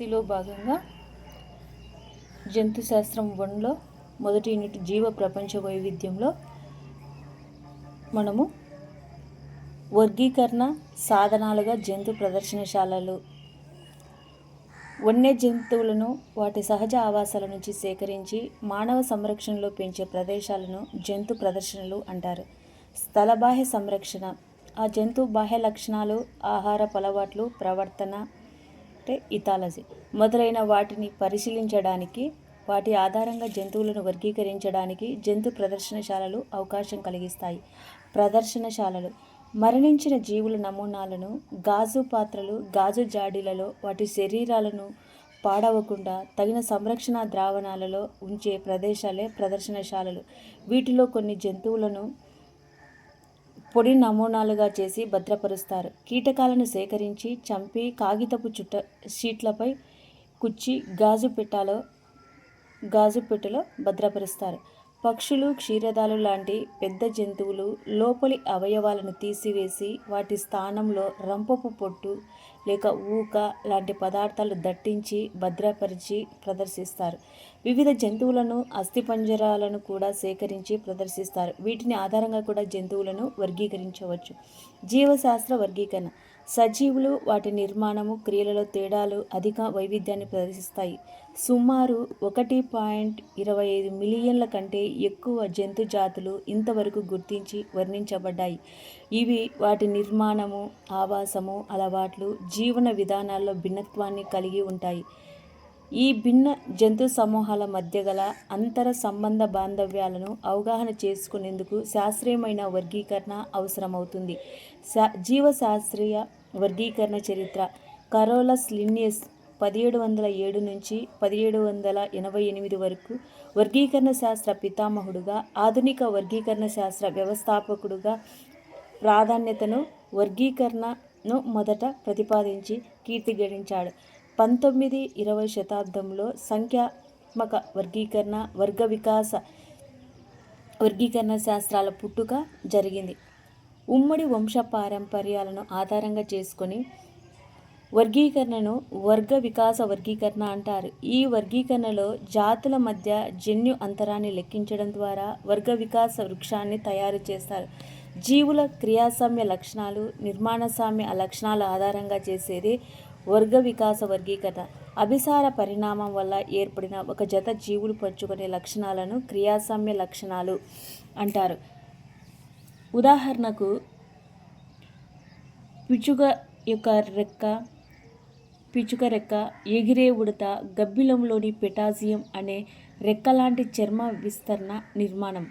సిలో భాగంగా జంతు శాస్త్రం వన్లో మొదటి యూనిట్ జీవ ప్రపంచ వైవిధ్యంలో మనము వర్గీకరణ సాధనాలుగా జంతు ప్రదర్శనశాలలు వన్య జంతువులను వాటి సహజ ఆవాసాల నుంచి సేకరించి మానవ సంరక్షణలో పెంచే ప్రదేశాలను జంతు ప్రదర్శనలు అంటారు. స్థల బాహ్య సంరక్షణ ఆ జంతు బాహ్య లక్షణాలు ఆహార అలవాట్లు ప్రవర్తన అంటే ఇథాలజీ. మొదలైన వాటిని పరిశీలించడానికి వాటి ఆధారంగా జంతువులను వర్గీకరించడానికి జంతు ప్రదర్శనశాలలు అవకాశం కలిగిస్తాయి. ప్రదర్శనశాలలు. మరణించిన జీవుల నమూనాలను గాజు పాత్రలు గాజు జాడీలలో వాటి శరీరాలను పాడవకుండా తగిన సంరక్షణ ద్రావణాలలో ఉంచే ప్రదేశాలే ప్రదర్శనశాలలు. వీటిలో కొన్ని జంతువులను పొడి నమూనాలుగా చేసి భద్రపరుస్తారు. కీటకాలను సేకరించి చంపి కాగితపు చుట్ట షీట్లపై కుచ్చి గాజు పెట్టాలో గాజు పెట్టెలో భద్రపరుస్తారు. పక్షులు క్షీరదాలు లాంటి పెద్ద జంతువులు లోపలి అవయవాలను తీసివేసి వాటి స్థానంలో రంపపు పొట్టు లేక ఊక లాంటి పదార్థాలు దట్టించి భద్రపరిచి ప్రదర్శిస్తారు. వివిధ జంతువులను అస్థిపంజరాలను కూడా సేకరించి ప్రదర్శిస్తారు. వీటిని ఆధారంగా కూడా జంతువులను వర్గీకరించవచ్చు. జీవశాస్త్ర వర్గీకరణ. సజీవులు వాటి నిర్మాణము క్రియలలో తేడాలు అధిక వైవిధ్యాన్ని ప్రదర్శిస్తాయి. సుమారు ఒకటి పాయింట్ ఇరవై ఐదు మిలియన్ల కంటే ఎక్కువ జంతు జాతులు ఇంతవరకు గుర్తించి వర్ణించబడ్డాయి. ఇవి వాటి నిర్మాణము ఆవాసము అలవాట్లు జీవన విధానాల్లో భిన్నత్వాన్ని కలిగి ఉంటాయి. ఈ భిన్న జంతు సమూహాల మధ్య గల అంతర సంబంధ బాంధవ్యాలను అవగాహన చేసుకునేందుకు శాస్త్రీయమైన వర్గీకరణ అవసరమవుతుంది. శా జీవశాస్త్రీయ వర్గీకరణ చరిత్ర కరోలస్ లినియస్ పదిహేడు వందల ఏడు నుంచి పదిహేడు వందల ఎనభై ఎనిమిది వరకు వర్గీకరణ శాస్త్ర పితామహుడుగా ఆధునిక వర్గీకరణ శాస్త్ర వ్యవస్థాపకుడుగా ప్రాధాన్యతను వర్గీకరణను మొదట ప్రతిపాదించి కీర్తి గడించాడు. పంతొమ్మిది ఇరవై శతాబ్దంలో సంఖ్యాత్మక వర్గీకరణ వర్గ వికాస వర్గీకరణ శాస్త్రాల పుట్టుక జరిగింది. ఉమ్మడి వంశ పారంపర్యాలను ఆధారంగా చేసుకొని వర్గీకరణను వర్గ వికాస వర్గీకరణ అంటారు. ఈ వర్గీకరణలో జాతుల మధ్య జన్యు అంతరాన్ని లెక్కించడం ద్వారా వర్గ వికాస వృక్షాన్ని తయారు చేస్తారు. జీవుల క్రియాసామ్య లక్షణాలు నిర్మాణ సామ్య లక్షణాల ఆధారంగా చేసేది వర్గ వికాస వర్గీకరణ అభిసార పరిణామం వల్ల ఏర్పడిన ఒక జత జీవులు పంచుకునే లక్షణాలను క్రియాసామ్య లక్షణాలు అంటారు. ఉదాహరణకు పిచుక యొక్క రెక్క పిచుక రెక్క ఎగిరే ఉడత గబ్బిలంలోని పెటాజియం అనే రెక్క లాంటి చర్మ విస్తరణ నిర్మాణం.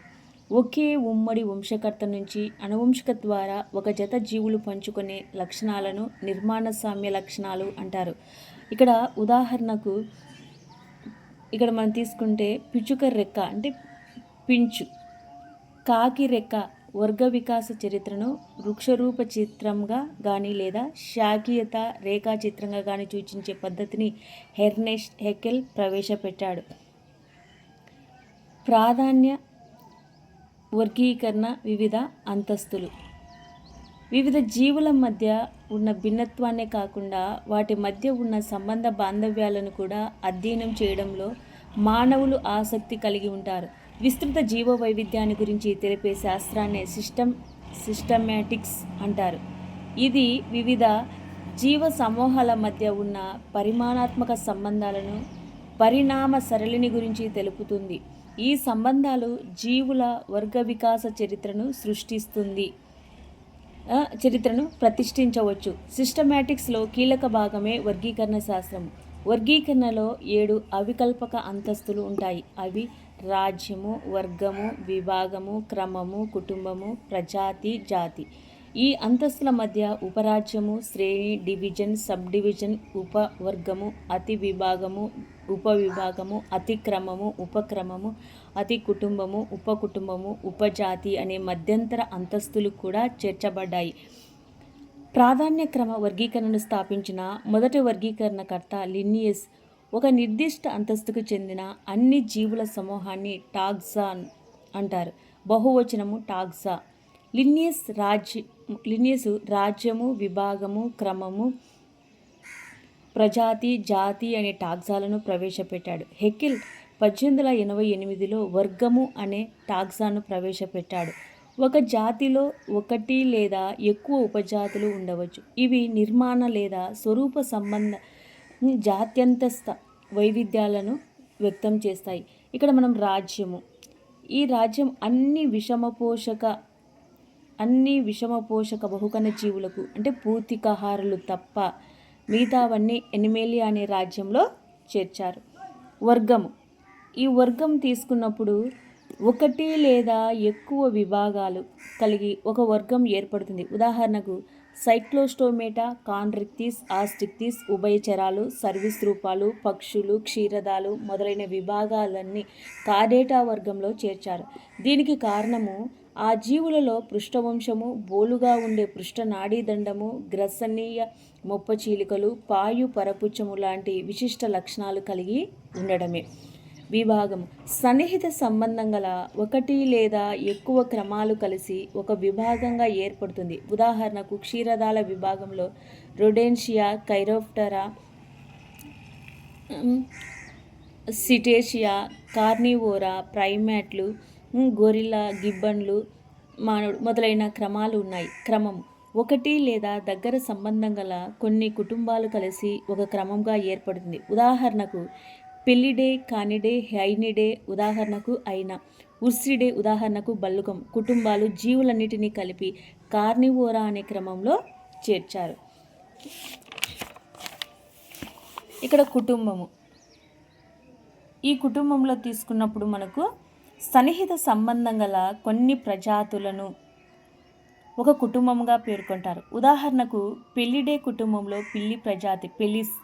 ఒకే ఉమ్మడి వంశకర్త నుంచి అనువంశిక ద్వారా ఒక జత జీవులు పంచుకునే లక్షణాలను నిర్మాణ సామ్య లక్షణాలు అంటారు. ఇక్కడ ఉదాహరణకు ఇక్కడ మనం తీసుకుంటే పిచుక రెక్క అంటే పించు కాకి రెక్క వర్గ వికాస చరిత్రను వృక్షరూప చిత్రంగా కానీ లేదా శాఖీయత రేఖా చిత్రంగా కానీ సూచించే పద్ధతిని హెర్నెస్ట్ హెకెల్ ప్రవేశపెట్టాడు. ప్రాధాన్య వర్గీకరణ వివిధ అంతస్తులు. వివిధ జీవుల మధ్య ఉన్న భిన్నత్వాన్నే కాకుండా వాటి మధ్య ఉన్న సంబంధ బాంధవ్యాలను కూడా అధ్యయనం చేయడంలో మానవులు ఆసక్తి కలిగి ఉంటారు. విస్తృత జీవ వైవిధ్యాన్ని గురించి తెలిపే శాస్త్రాన్ని సిస్టమ్ సిస్టమాటిక్స్ అంటారు. ఇది వివిధ జీవ సమూహాల మధ్య ఉన్న పరిమాణాత్మక సంబంధాలను పరిణామ సరళిని గురించి తెలుపుతుంది. ఈ సంబంధాలు జీవుల వర్గ వికాస చరిత్రను సృష్టిస్తుంది. చరిత్రను ప్రతిష్ఠించవచ్చు. సిస్టమాటిక్స్లో కీలక భాగమే వర్గీకరణ శాస్త్రం. వర్గీకరణలో ఏడు అవికల్పక అంతస్తులు ఉంటాయి. అవి రాజ్యము వర్గము విభాగము క్రమము కుటుంబము ప్రజాతి జాతి. ఈ అంతస్తుల మధ్య ఉపరాజ్యము శ్రేణి డివిజన్ సబ్ డివిజన్ ఉపవర్గము అతి విభాగము ఉపవిభాగము అతిక్రమము ఉపక్రమము అతి కుటుంబము ఉపకుటుంబము ఉపజాతి అనే మధ్యంతర అంతస్తులు కూడా చేర్చబడ్డాయి. ప్రాధాన్య క్రమ వర్గీకరణను స్థాపించిన మొదటి వర్గీకరణకర్త లినియస్ ఒక నిర్దిష్ట అంతస్తుకు చెందిన అన్ని జీవుల సమూహాన్ని టాగ్జాన్ అంటారు. బహువచనము టాగ్జా. లిన్నియస్ రాజ్య లినియస్ రాజ్యము విభాగము క్రమము ప్రజాతి జాతి అనే టాక్సాలను ప్రవేశపెట్టాడు. హెకిల్ పద్దెనిమిది వందల ఎనభై ఎనిమిదిలో వర్గము అనే టాక్సాను ప్రవేశపెట్టాడు. ఒక జాతిలో ఒకటి లేదా ఎక్కువ ఉపజాతులు ఉండవచ్చు. ఇవి నిర్మాణ లేదా స్వరూప సంబంధ జాత్యంతస్థ వైవిధ్యాలను వ్యక్తం చేస్తాయి. ఇక్కడ మనం రాజ్యము. ఈ రాజ్యం అన్ని విషమ పోషక అన్ని విషమ పోషక బహుకణ జీవులకు అంటే పూతికాహారులు తప్ప మిగతావన్నీ ఎనిమేలియా అనే రాజ్యంలో చేర్చారు. వర్గము ఈ వర్గం తీసుకున్నప్పుడు ఒకటి లేదా ఎక్కువ విభాగాలు కలిగి ఒక వర్గం ఏర్పడుతుంది. ఉదాహరణకు సైక్లోస్టోమేటా కాన్రిక్తిస్ ఆస్టిక్తిస్ ఉభయచరాలు సర్వీస్ రూపాలు పక్షులు క్షీరదాలు మొదలైన విభాగాలన్నీ కాడేటా వర్గంలో చేర్చారు. దీనికి కారణము ఆ జీవులలో పృష్ఠవంశము బోలుగా ఉండే పృష్ఠ నాడీదండము గ్రసనీయ మొప్పచీలికలు పాయు పరపుచ్చము లాంటి విశిష్ట లక్షణాలు కలిగి ఉండడమే. విభాగం. సన్నిహిత సంబంధం గల ఒకటి లేదా ఎక్కువ క్రమాలు కలిసి ఒక విభాగంగా ఏర్పడుతుంది. ఉదాహరణకు క్షీరదాల విభాగంలో రొడెన్షియా కైరోప్టరా సిటేషియా కార్నివోరా ప్రైమేట్లు గొరిల్లా గిబ్బన్లు మానవుడు మొదలైన క్రమాలు ఉన్నాయి. క్రమం ఒకటి లేదా దగ్గర సంబంధం గల కొన్ని కుటుంబాలు కలిసి ఒక క్రమంగా ఏర్పడుతుంది ఉదాహరణకు పెళ్ళిడే కానిడే హైనిడే ఉదాహరణకు అయిన ఉర్సిడే ఉదాహరణకు బల్లుకం కుటుంబాలు జీవులన్నిటినీ కలిపి కార్నివోరా అనే క్రమంలో చేర్చారు. ఇక్కడ కుటుంబము. ఈ కుటుంబంలో తీసుకున్నప్పుడు మనకు సన్నిహిత సంబంధం గల కొన్ని ప్రజాతులను ఒక కుటుంబంగా పేర్కొంటారు. ఉదాహరణకు పెళ్ళిడే కుటుంబంలో పిల్లి ప్రజాతి పెలిస్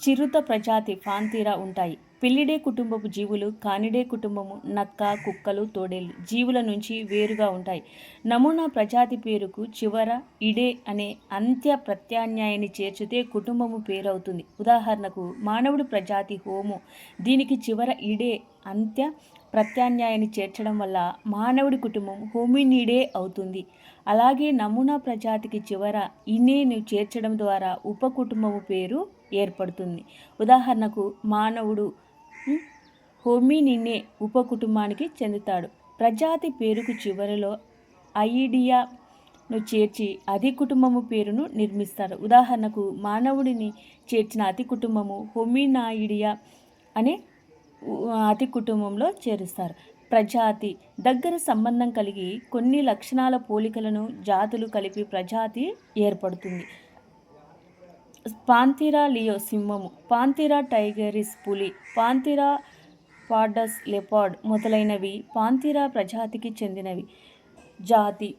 చిరుత ప్రజాతి ఫాంతీరా ఉంటాయి. పిల్లిడే కుటుంబపు జీవులు కానిడే కుటుంబము నక్క కుక్కలు తోడేలు జీవుల నుంచి వేరుగా ఉంటాయి. నమూనా ప్రజాతి పేరుకు చివర ఇడే అనే అంత్య ప్రత్యామ్నాయాన్ని చేర్చితే కుటుంబము పేరవుతుంది. ఉదాహరణకు మానవుడు ప్రజాతి హోము దీనికి చివర ఇడే అంత్య ప్రత్యామ్నాయాన్ని చేర్చడం వల్ల మానవుడి కుటుంబం హోమినిడే అవుతుంది. అలాగే నమూనా ప్రజాతికి చివర ఇనేను చేర్చడం ద్వారా ఉపకుటుంబము పేరు ఏర్పడుతుంది. ఉదాహరణకు మానవుడు హోమినినే ఉపకుటుంబానికి చెందుతాడు. ప్రజాతి పేరుకు చివరిలో ఐడియాను చేర్చి అధి కుటుంబము పేరును నిర్మిస్తారు. ఉదాహరణకు మానవుడిని చేర్చిన అతి కుటుంబము హోమినాయిడియా అనే అతి కుటుంబంలో చేరుస్తారు. ప్రజాతి దగ్గర సంబంధం కలిగి కొన్ని లక్షణాల పోలికలను జాతులు కలిపి ప్రజాతి ఏర్పడుతుంది. పాంతిరా లియో సింహము పాంతిరా టైగరిస్ పులి పాంతిరా పాడస్ లెపార్డ్ మొదలైనవి పాంతిరా ప్రజాతికి చెందినవి. జాతి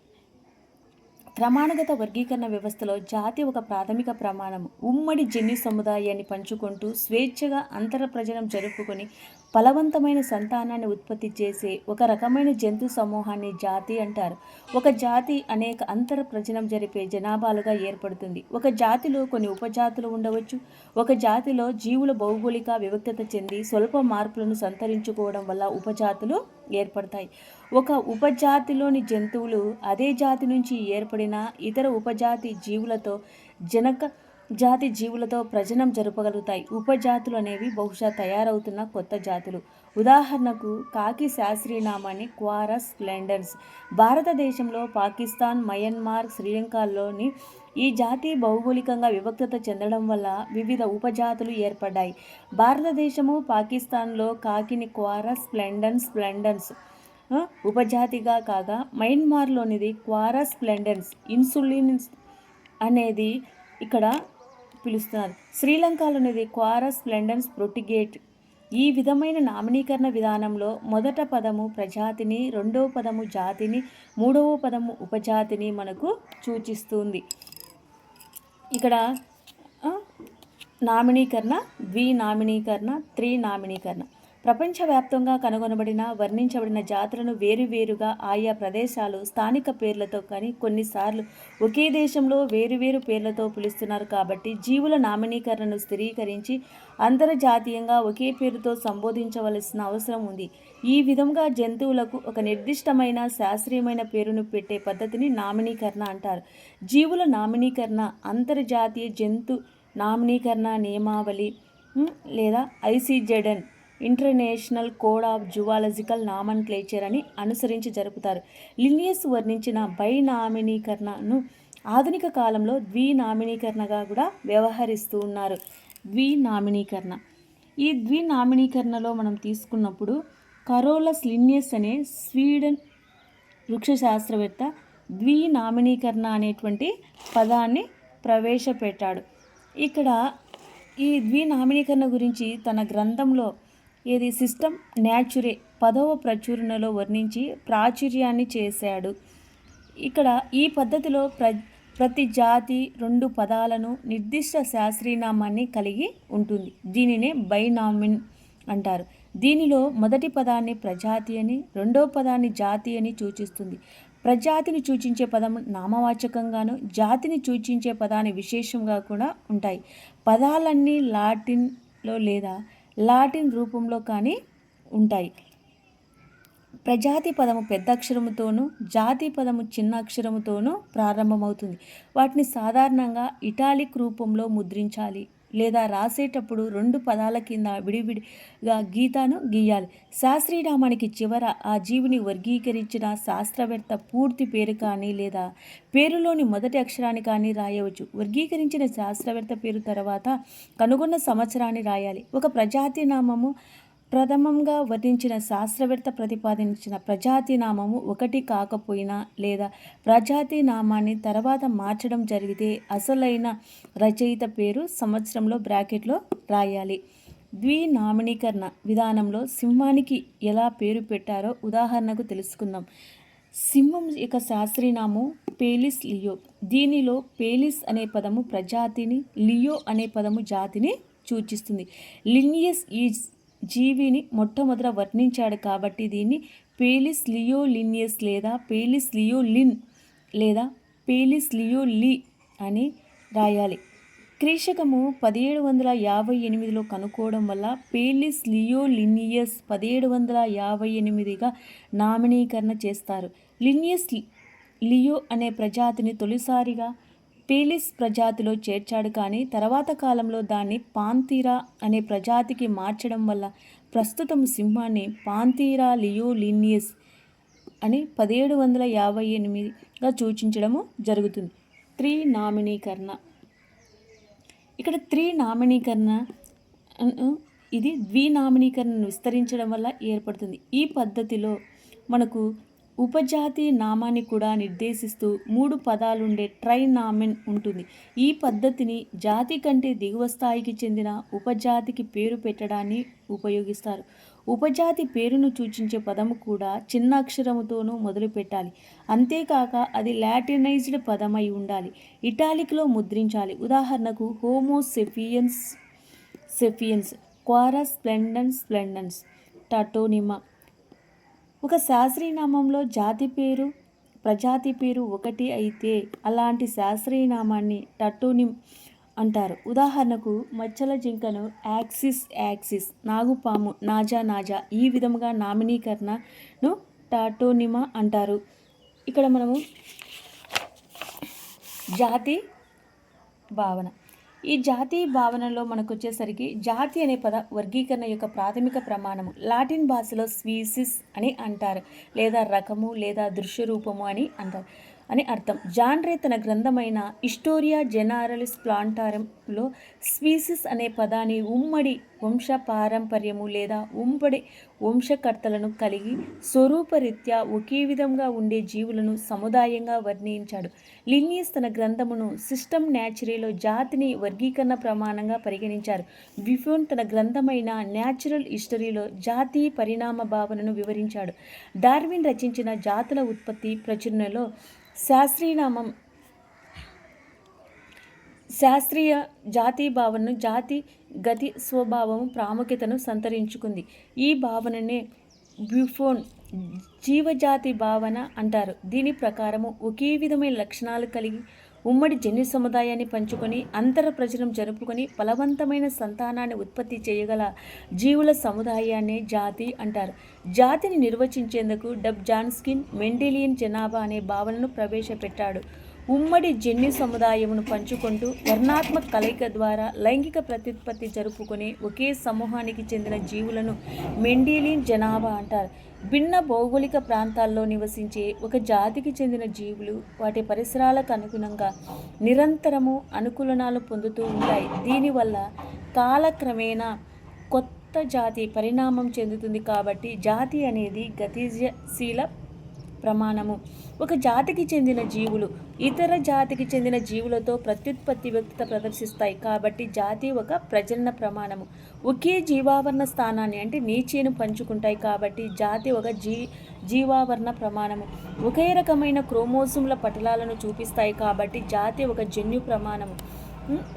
క్రమానుగత వర్గీకరణ వ్యవస్థలో జాతి ఒక ప్రాథమిక ప్రమాణం ఉమ్మడి జన్యు సముదాయాన్ని పంచుకుంటూ స్వేచ్ఛగా అంతర ప్రజనం జరుపుకొని ఫలవంతమైన సంతానాన్ని ఉత్పత్తి చేసే ఒక రకమైన జంతు సమూహాన్ని జాతి అంటారు. ఒక జాతి అనేక అంతర ప్రజనం జరిపే జనాభాలుగా ఏర్పడుతుంది. ఒక జాతిలో కొన్ని ఉపజాతులు ఉండవచ్చు. ఒక జాతిలో జీవుల భౌగోళిక వివక్తత చెంది స్వల్ప మార్పులను సంతరించుకోవడం వల్ల ఉపజాతులు ఏర్పడతాయి. ఒక ఉపజాతిలోని జంతువులు అదే జాతి నుంచి ఏర్పడిన ఇతర ఉపజాతి జీవులతో జనక జాతి జీవులతో ప్రజనం జరపగలుగుతాయి. ఉపజాతులు అనేవి బహుశా తయారవుతున్న కొత్త జాతులు. ఉదాహరణకు కాకి శాస్త్రీయనామాన్ని క్వారస్ స్ప్లెండర్స్. భారతదేశంలో పాకిస్తాన్ మయన్మార్ శ్రీలంకలోని ఈ జాతి భౌగోళికంగా వివక్తత చెందడం వల్ల వివిధ ఉపజాతులు ఏర్పడ్డాయి. భారతదేశము పాకిస్తాన్లో కాకిని క్వారస్ స్ప్లెండర్స్ స్ప్లెండర్స్ ఉపజాతిగా కాగా మయన్మార్లోనిది క్వారస్ స్ప్లెండర్స్. ఇన్సులిన్స్ అనేది ఇక్కడ పిలుస్తున్నారు. శ్రీలంకలోనిది క్వారస్ స్ప్లెండన్స్ ప్రొటిగేట్ ఈ విధమైన నామినీకరణ విధానంలో మొదట పదము ప్రజాతిని రెండవ పదము జాతిని మూడవ పదము ఉపజాతిని మనకు సూచిస్తుంది. ఇక్కడ నామినీకరణ ద్వి నామినీకరణ త్రీ నామినీకరణ ప్రపంచవ్యాప్తంగా కనుగొనబడిన వర్ణించబడిన జాతులను వేరువేరుగా ఆయా ప్రదేశాలు స్థానిక పేర్లతో కానీ కొన్నిసార్లు ఒకే దేశంలో వేరువేరు పేర్లతో పిలుస్తున్నారు కాబట్టి జీవుల నామినీకరణను స్థిరీకరించి అంతర్జాతీయంగా ఒకే పేరుతో సంబోధించవలసిన అవసరం ఉంది. ఈ విధంగా జంతువులకు ఒక నిర్దిష్టమైన శాస్త్రీయమైన పేరును పెట్టే పద్ధతిని నామినీకరణ అంటారు. జీవుల నామినీకరణ అంతర్జాతీయ జంతు నామినీకరణ నియమావళి లేదా ICZN international code of zoological nomenclature అని అనుసరించి జరుపుతారు. లినియస్ వర్ణించిన బైనామినీకరణను ఆధునిక కాలంలో ద్వినామినీకరణగా కూడా వ్యవహరిస్తూ ఉన్నారు. ద్వినామినీకరణ. ఈ ద్వినామినీకరణలో మనం తీసుకున్నప్పుడు కరోలస్ లినియస్ అనే స్వీడన్ వృక్ష శాస్త్రవేత్త ద్వినామినీకరణ అనేటువంటి పదాన్ని ప్రవేశపెట్టాడు. ఇక్కడ ఈ ద్వినామినీకరణ గురించి తన గ్రంథంలో ఇది సిస్టమ్ న్యాచురే పదవ ప్రచురణలో వర్ణించి ప్రాచుర్యాన్ని చేశాడు. ఇక్కడ ఈ పద్ధతిలో ప్ర ప్రతి జాతి రెండు పదాలను నిర్దిష్ట శాస్త్రీయనామాన్ని కలిగి ఉంటుంది. దీనినే బైనామిన్ అంటారు. దీనిలో మొదటి పదాన్ని ప్రజాతి అని రెండవ పదాన్ని జాతి అని సూచిస్తుంది. ప్రజాతిని సూచించే పదం నామవాచకంగాను జాతిని సూచించే పదాన్ని విశేషంగా కూడా ఉంటాయి. పదాలన్నీ లాటిన్లో లేదా లాటిన్ రూపంలో కానీ ఉంటాయి. ప్రజాతి పదము పెద్ద అక్షరముతోనూ జాతి పదము చిన్న అక్షరముతోనూ ప్రారంభమవుతుంది. వాటిని సాధారణంగా ఇటాలిక్ రూపంలో ముద్రించాలి. లేదా రాసేటప్పుడు రెండు పదాల కింద విడివిడిగా గీతాను గీయాలి. శాస్త్రీనామానికి చివర ఆ జీవిని వర్గీకరించిన శాస్త్రవేత్త పూర్తి పేరు కానీ లేదా పేరులోని మొదటి అక్షరాన్ని కానీ రాయవచ్చు. వర్గీకరించిన శాస్త్రవేత్త పేరు తర్వాత కనుగొన్న సంవత్సరాన్ని రాయాలి. ఒక ప్రజాతి నామము ప్రథమంగా వర్ణించిన శాస్త్రవేత్త ప్రతిపాదించిన ప్రజాతి నామము ఒకటి కాకపోయినా లేదా ప్రజాతి నామాన్ని తర్వాత మార్చడం జరిగితే అసలైన రచయిత పేరు సంవత్సరంలో బ్రాకెట్లో రాయాలి. ద్వినామినీకరణ విధానంలో సింహానికి ఎలా పేరు పెట్టారో ఉదాహరణకు తెలుసుకుందాం. సింహం యొక్క శాస్త్రీనామం పేలిస్ లియో. దీనిలో పేలిస్ అనే పదము ప్రజాతిని లియో అనే పదము జాతిని సూచిస్తుంది. లినియస్ ఈజ్ జీవిని మొట్టమొదట వర్ణించాడు కాబట్టి దీన్ని పేలిస్ లియో లినియస్ లేదా పేలిస్ లియో లిన్ లేదా పేలిస్ లియో అని రాయాలి. క్రీశకము పదిహేడు వందల యాభై ఎనిమిదిలో కనుక్కోవడం వల్ల పేలిస్ లియో లినియస్ పదిహేడు వందల యాభై ఎనిమిదిగా నామినీకరణ చేస్తారు. లినియస్ లియో అనే ప్రజాతిని తొలిసారిగా పేలిస్ ప్రజాతిలో చేర్చాడు కానీ తర్వాత కాలంలో దాన్ని పాంతీరా అనే ప్రజాతికి మార్చడం వల్ల ప్రస్తుతం సింహాన్ని పాంతీరా లియో లినియస్ అని పదిహేడు వందల యాభై ఎనిమిదిగా సూచించడము జరుగుతుంది. త్రీ నామినీకరణ ఇక్కడ త్రీ నామినీకరణ ఇది ఇది ద్వినామినీకరణను విస్తరించడం వల్ల ఏర్పడుతుంది. ఈ పద్ధతిలో మనకు ఉపజాతి నామాన్ని కూడా నిర్దేశిస్తూ మూడు పదాలుండే ట్రైనామిన్ ఉంటుంది. ఈ పద్ధతిని జాతి కంటే దిగువ స్థాయికి చెందిన ఉపజాతికి పేరు పెట్టడాన్ని ఉపయోగిస్తారు. ఉపజాతి పేరును సూచించే పదము కూడా చిన్న అక్షరముతోనూ మొదలు పెట్టాలి. అంతేకాక అది లాటినైజ్డ్ పదమై ఉండాలి. ఇటాలిక్లో ముద్రించాలి. ఉదాహరణకు హోమోసెఫియన్స్ సెఫియన్స్ క్వారా స్ప్లెండన్ స్ప్లెండన్స్ టటోనిమా ఒక శాస్త్రీనామంలో జాతి పేరు ప్రజాతి పేరు ఒకటి అయితే అలాంటి శాస్త్రీనామాన్ని టటోనిమ్ అంటారు. ఉదాహరణకు మచ్చల జింకను యాక్సిస్ యాక్సిస్ నాగుపాము నాజా నాజా ఈ విధముగా నామినీకరణను టాటోనిమా అంటారు. ఇక్కడ మనము జాతి భావన ఈ జాతీయ భావనలో మనకు వచ్చేసరికి జాతి అనే పద వర్గీకరణ యొక్క ప్రాథమిక ప్రమాణము. లాటిన్ భాషలో స్వీసిస్ అని అంటారు. లేదా రకము లేదా దృశ్య రూపము అని అంటారు. అని అర్థం. జాన్రే తన గ్రంథమైన ఇస్టోరియా జెనారలిస్ ప్లాంటారంలో స్పీసిస్ అనే పదాన్ని ఉమ్మడి వంశ పారంపర్యము లేదా ఉమ్మడి వంశకర్తలను కలిగి స్వరూపరీత్యా ఒకే విధంగా ఉండే జీవులను సముదాయంగా వర్ణించాడు. లినియస్ తన గ్రంథమును సిస్టమ్ న్యాచురీలో జాతిని వర్గీకరణ ప్రమాణంగా పరిగణించారు బిఫోన్ తన గ్రంథమైన న్యాచురల్ హిస్టరీలో జాతీయ పరిణామ భావనను వివరించాడు. డార్విన్ రచించిన జాతుల ఉత్పత్తి ప్రచురణలో శాస్త్రీనామం. శాస్త్రీయ జాతి భావనను జాతి గతి స్వభావం ప్రాముఖ్యతను సంతరించుకుంది. ఈ భావననే బ్యూఫోన్ జీవజాతి భావన అంటారు. దీని ప్రకారము ఒకే విధమైన లక్షణాలు కలిగి ఉమ్మడి జన్యు సముదాయాన్ని పంచుకొని అంతర ప్రజనం జరుపుకొని ఫలవంతమైన సంతానాన్ని ఉత్పత్తి చేయగల జీవుల సముదాయాన్ని జాతి అంటారు. జాతిని నిర్వచించేందుకు డబ్ జాన్స్కిన్ మెండిలియన్ జనాభా అనే భావనను ప్రవేశపెట్టాడు. ఉమ్మడి జన్యు సముదాయమును పంచుకుంటూ వర్ణాత్మక కలయిక ద్వారా లైంగిక ప్రత్యుత్పత్తి జరుపుకునే ఒకే సమూహానికి చెందిన జీవులను మెండిలియన్ జనాభా అంటారు. భిన్న భౌగోళిక ప్రాంతాల్లో నివసించే ఒక జాతికి చెందిన జీవులు వాటి పరిసరాలకు అనుగుణంగా నిరంతరము అనుకూలనాలు పొందుతూ ఉంటాయి. దీనివల్ల కాలక్రమేణా కొత్త జాతి పరిణామం చెందుతుంది కాబట్టి జాతి అనేది గతిశీల ప్రమాణము. ఒక జాతికి చెందిన జీవులు ఇతర జాతికి చెందిన జీవులతో ప్రత్యుత్పత్తి వ్యక్తత ప్రదర్శిస్తాయి. కాబట్టి జాతి ఒక ప్రజలన ప్రమాణము. ఒకే జీవావరణ స్థానాన్ని అంటే నీచేను పంచుకుంటాయి. కాబట్టి జాతి ఒక జీ జీవావరణ ప్రమాణము. ఒకే రకమైన క్రోమోజోమ్ల పటలాలను చూపిస్తాయి. కాబట్టి జాతి ఒక జన్యు ప్రమాణము.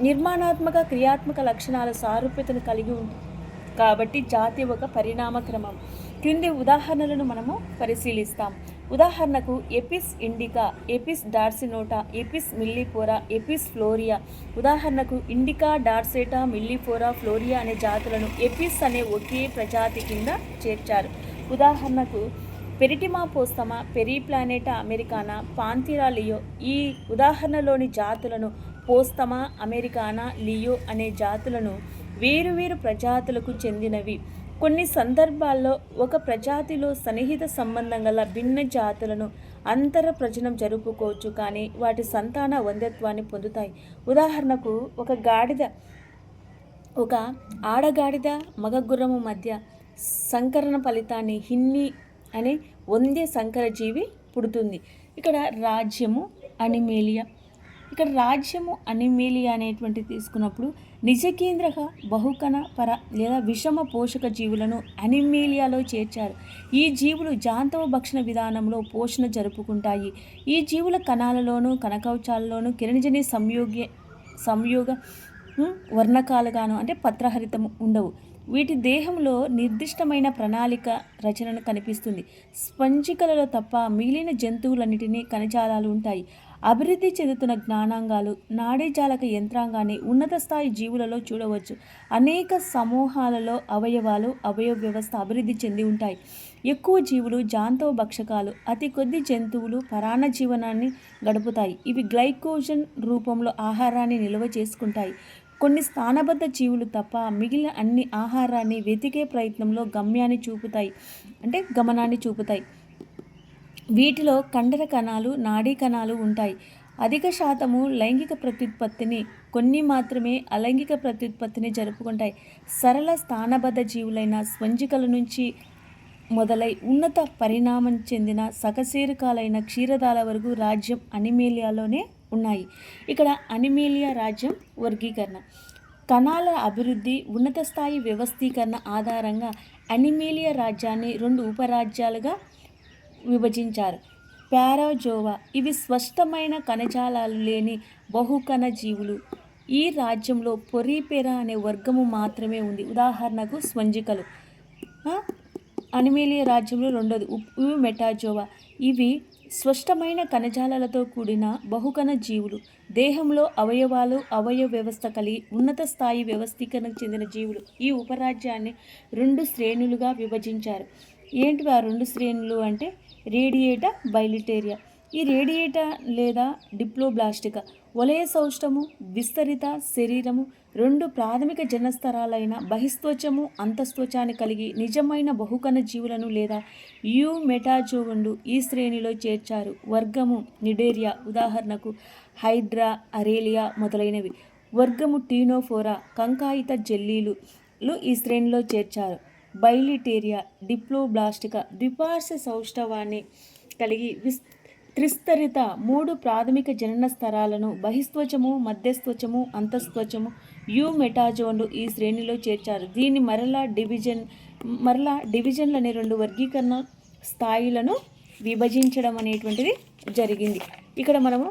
నిర్మాణాత్మక క్రియాత్మక లక్షణాల సారూప్యతను కలిగి ఉంటుంది కాబట్టి జాతి ఒక పరిణామ క్రమం క్రింది ఉదాహరణలను మనము పరిశీలిస్తాం. ఉదాహరణకు Apis indica Apis dorsata Apis mellifera Apis florea. ఉదాహరణకు ఇండికా డార్సేటా మిల్లిపోరా ఫ్లోరియా అనే జాతులను ఎపిస్ అనే ఒకే ప్రజాతి కింద చేర్చారు. ఉదాహరణకు పెరిటిమా పోస్తమా పెరీప్లానేటా అమెరికానా పాంతిరా లియో. ఈ ఉదాహరణలోని జాతులను పోస్తమా అమెరికానా లియో అనే జాతులను వేరువేరు ప్రజాతులకు చెందినవి. కొన్ని సందర్భాల్లో ఒక ప్రజాతిలో సన్నిహిత సంబంధం గల భిన్న జాతులను అంతర ప్రజనం జరుపుకోవచ్చు కానీ వాటి సంతాన వంద్యత్వాన్ని పొందుతాయి. ఉదాహరణకు ఒక గాడిద ఒక ఆడగాడిద మగ గుర్రము మధ్య సంకరణ ఫలితాన్ని హిన్ని అనే వందే సంకర జీవి పుడుతుంది. ఇక్కడ రాజ్యము అనిమేలియా. ఇక్కడ రాజ్యము అనిమేలియా అనేటువంటి తీసుకున్నప్పుడు నిజకేంద్రక బహుకణ పర లేదా విషమ పోషక జీవులను అనిమేలియాలో చేర్చారు. ఈ జీవులు జాంతవ భక్షణ విధానంలో పోషణ జరుపుకుంటాయి. ఈ జీవుల కణాలలోనూ కనకవచాలలోనూ కిరణజని సంయోగ్య సంయోగ వర్ణకాలుగాను అంటే పత్రహరితము ఉండవు. వీటి దేహంలో నిర్దిష్టమైన ప్రణాళిక రచనను కనిపిస్తుంది. స్పంజికలలో తప్ప మిగిలిన జంతువులన్నిటినీ కణజాలాలు ఉంటాయి. అభివృద్ధి చెందుతున్న జ్ఞానాంగాలు నాడీజాలక యంత్రాంగాన్ని ఉన్నత స్థాయి జీవులలో చూడవచ్చు. అనేక సమూహాలలో అవయవాలు అవయవ వ్యవస్థ అభివృద్ధి చెంది ఉంటాయి. ఎక్కువ జీవులు జాంతవ భక్షకాలు అతి కొద్ది జంతువులు పరాణ జీవనాన్ని గడుపుతాయి. ఇవి గ్లైకోజన్ రూపంలో ఆహారాన్ని నిల్వ చేసుకుంటాయి. కొన్ని స్థానబద్ధ జీవులు తప్ప మిగిలిన అన్ని ఆహారాన్ని వెతికే ప్రయత్నంలో గమ్యాన్ని చూపుతాయి. అంటే గమనాన్ని చూపుతాయి. వీటిలో కండర కణాలు నాడీ కణాలు ఉంటాయి. అధిక శాతము లైంగిక ప్రత్యుత్పత్తిని కొన్ని మాత్రమే అలైంగిక ప్రత్యుత్పత్తిని జరుపుకుంటాయి. సరళ స్థానబద్ధ జీవులైన స్వంజికల నుంచి మొదలై ఉన్నత పరిణామం చెందిన సకశీరకాలైన క్షీరదాల వరకు రాజ్యం అనిమేలియాలోనే ఉన్నాయి. ఇక్కడ అనిమేలియా రాజ్యం వర్గీకరణ. కణాల అభివృద్ధి ఉన్నత స్థాయి వ్యవస్థీకరణ ఆధారంగా అనిమేలియా రాజ్యాన్ని రెండు ఉపరాజ్యాలుగా విభజించారు. పారాజోవా ఇవి స్పష్టమైన కణజాలాలు లేని బహుకణ జీవులు. ఈ రాజ్యంలో పొరీపెరా అనే వర్గము మాత్రమే ఉంది. ఉదాహరణకు స్వంజికలు అనిమేలియా రాజ్యంలో రెండోది ఉప్- ఇవి మెటాజోవా. ఇవి స్పష్టమైన కణజాలాలతో కూడిన బహుకణ జీవులు. దేహంలో అవయవాలు అవయవ వ్యవస్థ కలిగి ఉన్నత స్థాయి వ్యవస్థీకరణకు చెందిన జీవులు. ఈ ఉపరాజ్యాన్ని రెండు శ్రేణులుగా విభజించారు. ఏంటివి ఆ రెండు శ్రేణులు అంటే? Radiata Bilateria. ఈ రేడియేటా లేదా డిప్లోబ్లాస్టిక వలయ సౌష్టము విస్తరిత శరీరము రెండు ప్రాథమిక జనస్తరాలైన బహిస్త్వచము అంతస్త్వచాన్ని కలిగి నిజమైన బహుకణ జీవులను లేదా యూ మెటాజోవండు ఈ శ్రేణిలో చేర్చారు. వర్గము నిడేరియా ఉదాహరణకు హైడ్రా అరేలియా మొదలైనవి. వర్గము టీనోఫోరా కంకాయిత జెల్లీలు ఈ శ్రేణిలో చేర్చారు. బైలిటేరియా డిప్లోబ్లాస్టిక ద్విపార్శ్వ సౌష్ఠవాన్ని కలిగి విస్ త్రిస్తరిత మూడు ప్రాథమిక జనన స్తరాలను బహిస్త్వచము మధ్యస్త్వచము అంతస్త్వచము యు మెటాజోన్లు ఈ శ్రేణిలో చేర్చారు. దీన్ని మరలా డివిజన్ మరలా డివిజన్లు అనే రెండు వర్గీకరణ స్థాయిలను విభజించడం అనేటువంటిది జరిగింది. ఇక్కడ మనము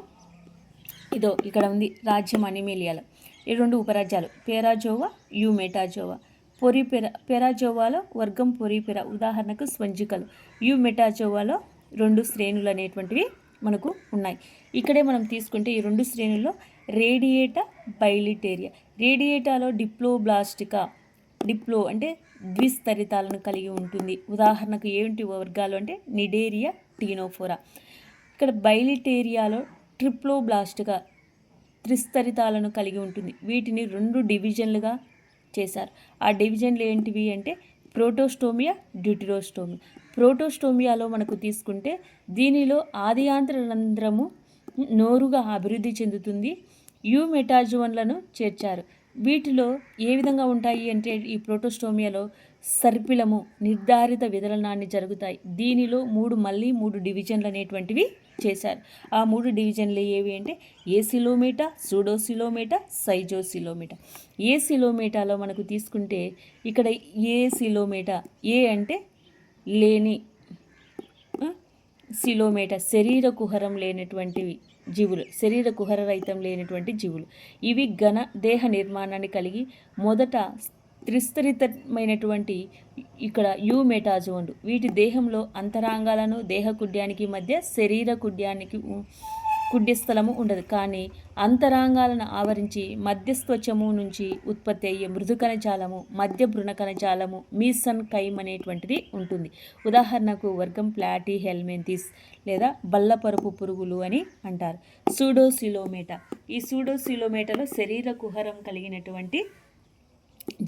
ఇదో ఇక్కడ ఉంది రాజ్యం అనిమేలియాలో. ఈ రెండు ఉపరాజ్యాలు పేరాజోవా యు మెటాజోవా. పొరిపెర పెరాజోవాలో వర్గం పొరిపెర ఉదాహరణకు స్వంజికలు. యు మెటాజోవాలో రెండు శ్రేణులు అనేటువంటివి మనకు ఉన్నాయి. ఇక్కడే మనం తీసుకుంటే ఈ రెండు శ్రేణుల్లో రేడియేటా బైలిటేరియా. రేడియేటాలో డిప్లోబ్లాస్టికా డిప్లో అంటే ద్విస్తరితాలను కలిగి ఉంటుంది. ఉదాహరణకు ఏంటి వర్గాలు అంటే నిడేరియా టీనోఫోరా. ఇక్కడ బైలిటేరియాలో ట్రిప్లోబ్లాస్ట్గా త్రిస్తరితాలను కలిగి ఉంటుంది. వీటిని రెండు డివిజన్లుగా చేశారు. ఆ డివిజన్లు ఏంటివి అంటే ప్రోటోస్టోమియా డ్యూటిరోస్టోమియా. ప్రోటోస్టోమియాలో మనకు తీసుకుంటే దీనిలో ఆదియాంత్ర రంధ్రము నోరుగా అభివృద్ధి చెందుతుంది. యూ మెటాజోన్లను చేర్చారు. వీటిలో ఏ విధంగా ఉంటాయి అంటే ఈ ప్రోటోస్టోమియాలో సర్పిలము నిర్ధారిత విదలనాన్ని జరుగుతాయి. దీనిలో మూడు మళ్ళీ మూడు డివిజన్లు అనేటువంటివి చేశారు. ఆ మూడు డివిజన్లు ఏవి అంటే ఏ సిలోమీటా సూడోసిలోమీటా సైజోసిలోమీటా ఏ సిలోమీటాలో మనకు తీసుకుంటే ఇక్కడ ఏ సిలోమీటర్ ఏ అంటే లేని సిలోమీటర్ శరీర కుహరం లేనటువంటివి జీవులు శరీర కుహర రహితం లేనటువంటి జీవులు. ఇవి ఘన దేహ నిర్మాణాన్ని కలిగి మొదట త్రిస్తరితమైనటువంటి ఇక్కడ యూ మెటాజోన్లు. వీటి దేహంలో అంతరాంగాలను దేహకుడ్యానికి మధ్య శరీర కుడ్యానికి కుడ్యస్థలము ఉండదు. కానీ అంతరాంగాలను ఆవరించి మధ్యస్త్వచము నుంచి ఉత్పత్తి అయ్యే మృదు కణజాలము మధ్య భృణ కణజాలము మీసన్ కైమ్ అనేటువంటిది ఉంటుంది. ఉదాహరణకు వర్గం ప్లాటీ హెల్మెంతిస్ లేదా బల్లపరుపు పురుగులు అని అంటారు. సూడోసిలోమేట. ఈ సూడోసిలోమేటలో శరీర కుహరం కలిగినటువంటి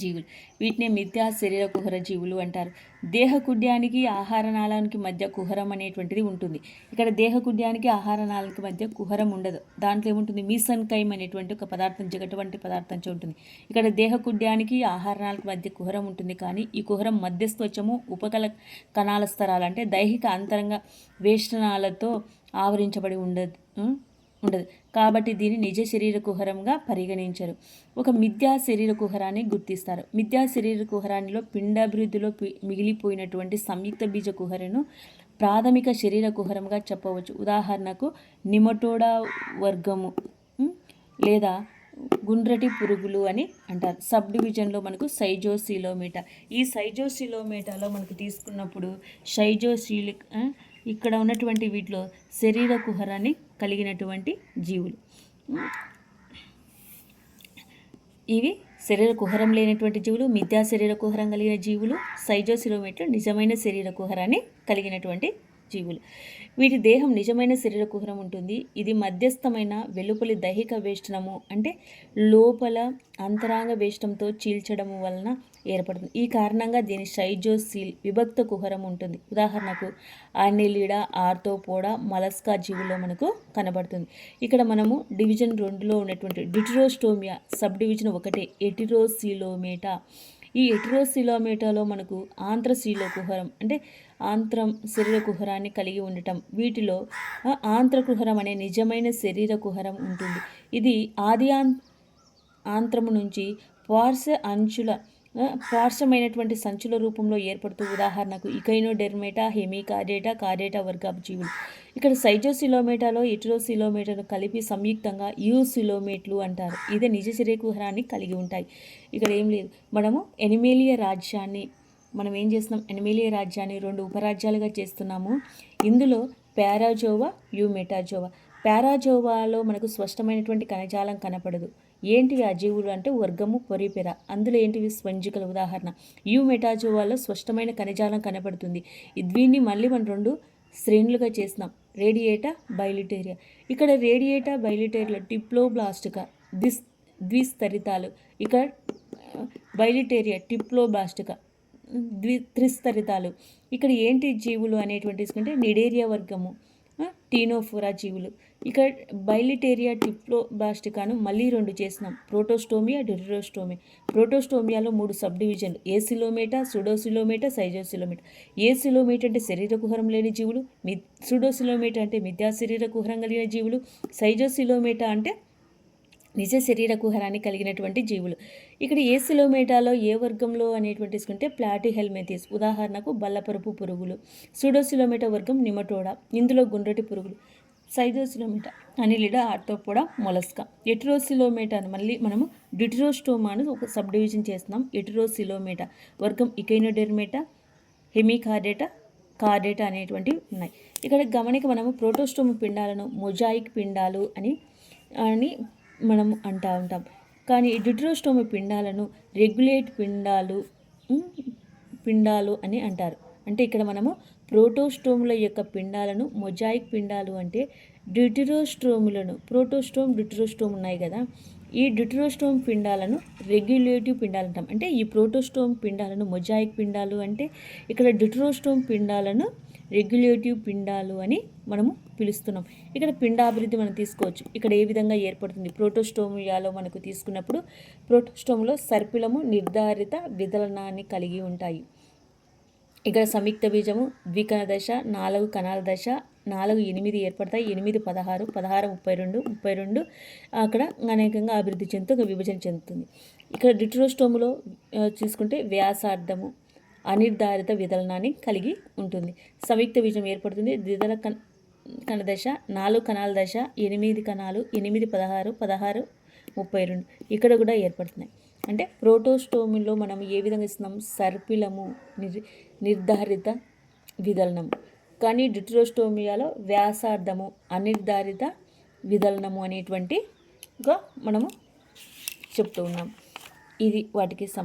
జీవులు. వీటిని మిథ్యా శరీర కుహర జీవులు అంటారు. దేహకుడ్యానికి ఆహార నాళానికి మధ్య కుహరం అనేటువంటిది ఉంటుంది. ఇక్కడ దేహకుడ్యానికి ఆహార నాళానికి మధ్య కుహరం ఉండదు. దాంట్లో ఏముంటుంది? మీసన్ కైమ్ అనేటువంటి ఒక పదార్థం జిగట వంటి పదార్థం ఉంటుంది. ఇక్కడ దేహకుడ్యానికి ఆహార నాళానికి మధ్య కుహరం ఉంటుంది. కానీ ఈ కుహరం మధ్యస్థోచము ఉపకల కణాల స్థరాలు అంటే దైహిక అంతరంగ వేష్టనాలతో ఆవరించబడి ఉండదు. ఉండదు. కాబట్టి దీన్ని నిజ శరీర కుహరంగా పరిగణించరు. ఒక మిథ్యా శరీర కుహరాన్ని గుర్తిస్తారు. మిథ్యా శరీర కుహరానిలో పిండాభివృద్ధిలో పి- మిగిలిపోయినటువంటి సంయుక్త బీజ కుహరను ప్రాథమిక శరీర కుహరంగా చెప్పవచ్చు. ఉదాహరణకు నిమటోడా వర్గము లేదా గుండ్రటి పురుగులు అని అంటారు. సబ్ డివిజన్లో మనకు సైజోసిలోమీటా ఈ సైజోసిలోమీటాలో మనకు తీసుకున్నప్పుడు సైజోసిలి ఇక్కడ ఉన్నటువంటి వీటిలో శరీర కుహరాన్ని కలిగినటువంటి జీవులు. ఇవి శరీర కుహరం లేనటువంటి జీవులు మిథ్యా శరీర కుహరం కలిగిన జీవులు సైజోసిలోమీటర్ నిజమైన శరీర కుహరాన్ని కలిగినటువంటి జీవులు. వీటి దేహం నిజమైన శరీర కుహరం ఉంటుంది. ఇది మధ్యస్థమైన వెలుపలి దైహిక వేష్టనము అంటే లోపల అంతరాంగ వేష్టంతో చీల్చడము వలన ఏర్పడుతుంది. ఈ కారణంగా దీని సైజోసీల్ విభక్త కుహరం ఉంటుంది. ఉదాహరణకు అనిలిడా ఆర్థోపోడా మలస్కా జీవుల్లో మనకు కనబడుతుంది. ఇక్కడ మనము డివిజన్ రెండులో ఉన్నటువంటి డిటిరోస్టోమియా సబ్ డివిజన్ ఒకటే ఎటిరోసిలోమేటా. ఈ ఎటిరోసిలోమేటాలో మనకు ఆంత్రశీలో కుహరం అంటే ఆంత్రం శరీర కుహరాన్ని కలిగి ఉండటం. వీటిలో ఆంత్ర కుహరం అనే నిజమైన శరీర కుహరం ఉంటుంది. ఇది ఆది ఆంత్రము నుంచి పార్శ్వ అంచుల పార్శ్వమైనటువంటి సంచుల రూపంలో ఏర్పడుతూ ఉదాహరణకు ఇకైనోడెర్మేటా హెమికార్డేటా కార్డేటా వర్గాపు జీవులు ఇక్కడ సైజోసిలోమేటాలో ఎటిరోసిలోమేటాను కలిపి సంయుక్తంగా యూసిలోమేట్లు అంటారు. ఇదే నిజ శరీరకుహరాన్ని కలిగి ఉంటాయి. ఇక్కడ ఏం లేదు. మనము ఎనిమేలియా రాజ్యాన్ని మనం ఏం చేస్తున్నాం? ఎనిమేలియా రాజ్యాన్ని రెండు ఉపరాజ్యాలుగా చేస్తున్నాము. ఇందులో పారాజోవా యూమెటాజోవా. పారాజోవాలో మనకు స్పష్టమైనటువంటి కణజాలం కనపడదు. ఏంటివి ఆ జీవులు అంటే వర్గము పొరిపెర. అందులో ఏంటివి? స్పంజికల ఉదాహరణ. యూ మెటాజోవాలో స్పష్టమైన కణజాలం కనబడుతుంది దీన్ని మళ్ళీ మనం రెండు శ్రేణులుగా చేసినాం. రేడియేటా బయలిటేరియా ఇక్కడ రేడియేటా బయలిటేరియా టిప్లోబ్లాస్టికా దిస్ ద్విస్తరితాలు. ఇక్కడ బయలిటేరియా టిప్లోబ్లాస్టికా ద్వి త్రిస్తరితాలు. ఇక్కడ ఏంటి జీవులు అనేటువంటి తీసుకుంటే నిడేరియా వర్గము. ఆ, టీనోఫోరా జీవులు. ఇక్కడ బైలిటేరియా టిప్లోబాస్టికాను మళ్ళీ రెండు చేసినాం. ప్రోటోస్టోమియా డెరిరోస్టోమియా ప్రోటోస్టోమియాలో మూడు సబ్ డివిజన్లు ఏ సిలోమేటా సుడోసిలోమేటా సైజోసిలోమేటా. ఏ అంటే శరీర కుహరం లేని జీవులు మి సుడోసిలోమేటా అంటే మిథ్యా శరీర కుహరం కలిగిన జీవులు సైజోసిలోమేటా అంటే నిజ శరీర కుహరాన్ని కలిగినటువంటి జీవులు. ఇక్కడ ఏ సిలోమేటాలో ఏ వర్గంలో అనేటువంటి తీసుకుంటే ప్లాటి హెల్మెథిస్ ఉదాహరణకు బల్లపరుపు పురుగులు. సూడోసిలోమేటా వర్గం నిమటోడా ఇందులో గుండ్రటి పురుగులు. Pseudocoelomata Annelida Arthropoda Mollusca. ఎటిరోసిలోమేటాను మళ్ళీ మనము డిటిరోస్టోమాను ఒక సబ్ డివిజన్ చేస్తున్నాం. ఎటిరోసిలోమేటా వర్గం ఇకైనోడెర్మేటా హెమికార్డేటా కార్డేటా అనేటువంటివి ఉన్నాయి. ఇక్కడ గమనిక మనము ప్రోటోస్టోమ్ పిండాలను మొజాయిక్ పిండాలు అని అని మనం అంటూ ఉంటాం. కానీ డిట్రోస్టోమ పిండాలను రెగ్యులేట్ పిండాలు పిండాలు అని అంటారు. అంటే ఇక్కడ మనము ప్రోటోస్టోముల యొక్క పిండాలను మొజాయిక్ పిండాలు అంటే డ్యూటిరోస్టోములను ప్రోటోస్టోమ్ డ్యూటిరోస్టోమ్ ఉన్నాయి కదా. ఈ డ్యూటిరోస్టోమ్ పిండాలను రెగ్యులేటివ్ పిండాలు అంటాం. అంటే ఈ ప్రోటోస్టోమ్ పిండాలను మొజాయిక్ పిండాలు అంటే ఇక్కడ డ్యూటిరోస్టోమ్ పిండాలను రెగ్యులేటివ్ పిండాలు అని మనము పిలుస్తున్నాం. ఇక్కడ పిండాభివృద్ధి మనం తీసుకోవచ్చు. ఇక్కడ ఏ విధంగా ఏర్పడుతుంది? ప్రోటోస్టోమియాలో మనకు తీసుకున్నప్పుడు ప్రోటోస్టోమ్లో సర్పిలము నిర్ధారిత విదలనాన్ని కలిగి ఉంటాయి. ఇక్కడ సంయుక్త బీజము ద్వికణ దశ నాలుగు కణాల దశ నాలుగు ఎనిమిది ఏర్పడతాయి ఎనిమిది పదహారు పదహారు ముప్పై రెండు ముప్పై రెండు. అక్కడ అనేకంగా అభివృద్ధి చెందుతూ విభజన చెందుతుంది. ఇక్కడ డిట్రోస్టోములో చూసుకుంటే వ్యాసార్థము అనిర్ధారిత విదలనాన్ని కలిగి ఉంటుంది. సంయుక్త బీజం ఏర్పడుతుంది ద్విదల కణ కణ దశ నాలుగు కణాల దశ ఎనిమిది కణాలు ఎనిమిది పదహారు పదహారు ముప్పై రెండు. ఇక్కడ కూడా ఏర్పడుతున్నాయి. అంటే ప్రోటోస్టోమిలో మనం ఏ విధంగా ఇస్తున్నాం? సర్పిలము నిర్ధారిత విదలనం కానీ డిట్రోస్టోమియాలో వ్యాసార్థము అనిర్ధారిత విదలనము అనేటువంటిగా మనము చెప్తూ ఉన్నాం. ఇది వాటికి సం